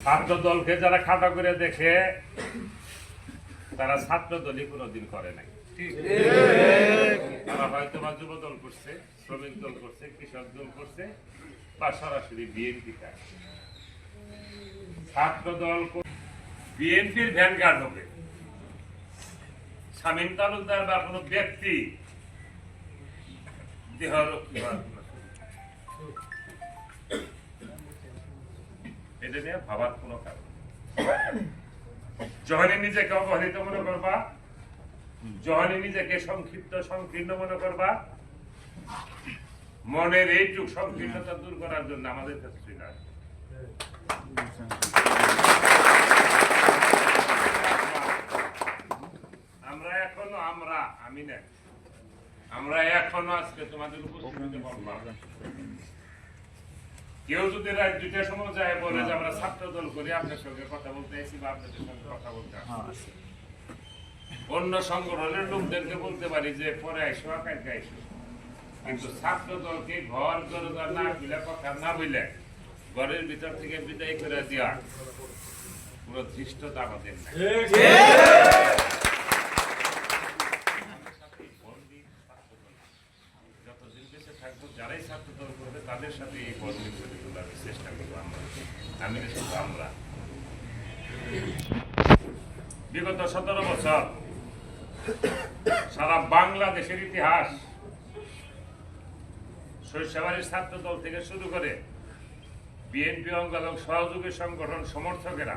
ছাত্র দলকে যারা খাটা করে দেখে তারা ছাত্র দলই কোনোদিন করে নাই। তারা হয়তো বা যুব দল করছে শ্রমিক দল করছে কৃষক দল করছে বা সরাসরি বিএনপি ছাত্র দল বিএনপির ভ্যানগার্ড হবে। শামীম তালুকদার বা কোনো ব্যক্তি দেহরক্ষী কোনো- এটা নিয়ে ভাবার কোনো কারণ নেই। যখনই নিজেকে অবহেলিত মনে করবা যখনই নিজেকে সংক্ষিপ্ত, সংকীর্ণ মনে করবা মনের এইটুক সংকীর্ণতা দূর করার জন্য আমাদের কাছে। আমরা এখনও আমরা, আমি না আমরা এখনও আজকে তোমাদের উপস্থিতিতে কেউ যদি রাত দুইটার সময় যায় বলে যে আমরা ছাত্র দল করি আপনার সঙ্গে কথা বলতে এসেছি বা আপনাদের সঙ্গে কথা বলতে আসছি। অন্য সংগঠনের লোকদেরকে বলতে পারি যে পরে আইসো কালকে আইসো। কিন্তু ছাত্র দলকে ঘর দরজা না খুলে কথা না বললে ঘরের ভিতর থেকে বিদায় করে দেওয়া পুরো ধৃষ্টতা আমাদের নাই। বিগত সতেরো বছর সারা বাংলাদেশের ইতিহাস শৈশবাড়ির ছাত্র দল থেকে শুরু করে বিএনপি অঙ্গ এবং সহযোগী সংগঠন সমর্থকেরা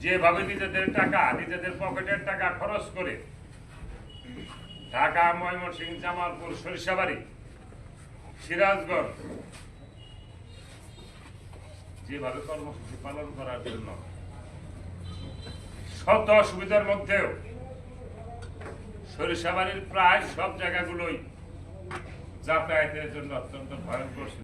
যেভাবে নিজেদের টাকা, নিজেদের পকেটের টাকা খরচ করে ঢাকা ময়মনসিং জামালপুর, সরিষাবাড়ি সিরাজগঞ্জ যেভাবে কর্মসূচি পালন করার জন্য শত অসুবিধার মধ্যেও সরিষাবাড়ির প্রায় সব জায়গাগুলোই যাতায়াতের জন্য অত্যন্ত ভয়ঙ্কর।